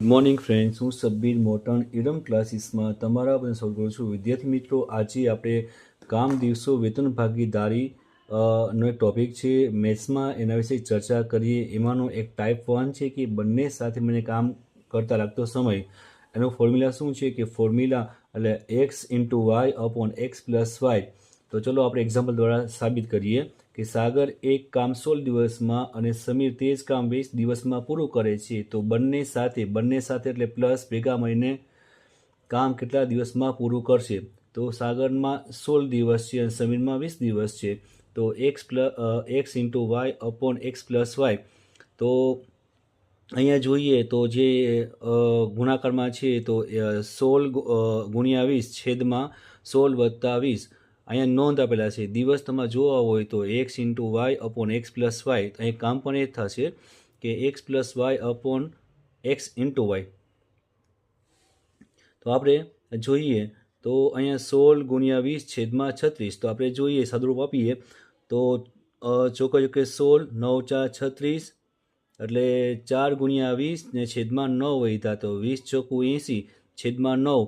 Morning friends, હું સબ્બીર મોટણ ઇરમ ક્લાસીસમાં તમારા બધા કરું છું. વિદ્યાર્થી મિત્રો, આજે આપણે કામ દિવસો વેતન ભાગીદારી નો એક ટોપિક છે, મેથ્સમાં એના વિશે ચર્ચા કરીએ. એમાંનો એક ટાઈપ વન છે કે બંને સાથે મને કામ કરતા લાગતો સમય. એનો ફોર્મ્યુલા શું છે કે ફોર્મ્યુલા એટલે x into y upon x plus y તો ચલો આપણે એક્ઝામ્પલ દ્વારા સાબિત કરીએ કે સાગર એક કામ સોળ દિવસમાં અને સમીર તે જ કામ વીસ દિવસમાં પૂરું કરે છે. તો બંને સાથે બંને સાથે એટલે પ્લસ ભેગા મળીને કામ કેટલા દિવસમાં પૂરું કરશે? તો સાગરમાં સોળ દિવસ છે અને સમીરમાં વીસ દિવસ છે. તો x plus x into y upon x plus y તો અહીંયા જોઈએ તો જે ગુણાકારમાં છે તો સોળ ગુણ્યા વીસ છેદમાં સોળ વત્તા વીસ. અહીંયા નોંધ આપેલા છે. દિવસ તમારે જોવા હોય તો x into y upon x plus y અહીં કામ પણ એ થશે કે x plus y upon x into y તો આપણે જોઈએ તો અહીંયા સોળ ગુણ્યા વીસ છેદમાં છત્રીસ. તો આપણે જોઈએ, સદરૂપ આપીએ તો ચોખ્ખો કે સોળ, નવ, ચાર, છત્રીસ એટલે ચાર ગુણ્યા વીસ ને છેદમાં નવ વહીતા તો વીસ ચોખ્ખું એંસી, છેદમાં નવ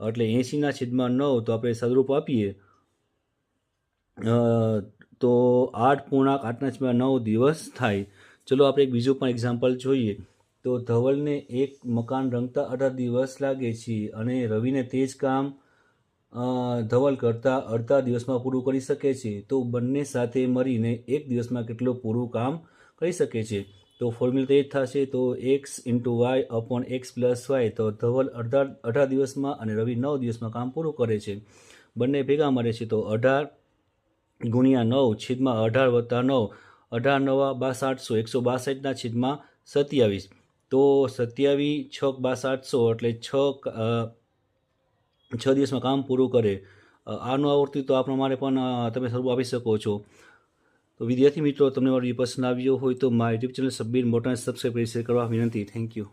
એટલે એંસીના છેદમાં નવ. તો આપણે સદરૂપ આપીએ તો આઠ પૂર્ણાંક આઠના છેદમાં નવ દિવસ થાય. ચલો આપણે એક બીજું પણ એક્ઝામ્પલ જોઈએ. તો ધવલને એક મકાન રંગતા અઢાર દિવસ લાગે છે અને રવિને તે જ કામ ધવલ કરતાં અડધા દિવસમાં પૂરું કરી શકે છે. તો બંને સાથે મળીને એક દિવસમાં કેટલું પૂરું કામ કરી શકે છે? તો ફોર્મ્યુલા તે જ થશે. તો x into y upon x plus y તો ધવલ અડધા, અઢાર દિવસમાં અને રવિ નવ દિવસમાં કામ પૂરું કરે છે. બંને ભેગા મળે છે. તો અઢાર ગુણ્યા નવ છેદમાં અઢાર વત્તા નવ. અઢાર નવા બાસાઠસો, એકસો બાસઠના છેદમાં સત્યાવીસ. તો સત્યાવીસ, છ બાસાઠસો એટલે છ છ દિવસમાં કામ પૂરું કરે. આનું આવૃત્તિ તો આ પ્રમાણે પણ તમે સ્વરૂપ આપી શકો છો. તો વિદ્યાર્થી મિત્રો, તમને મારો પસંદ આવ્યો હોય તો મારી યુટ્યુબ ચેનલ સબ્બીર મોટા સબસ્ક્રાઈબ કરી શેર કરવા વિનંતી. Thank you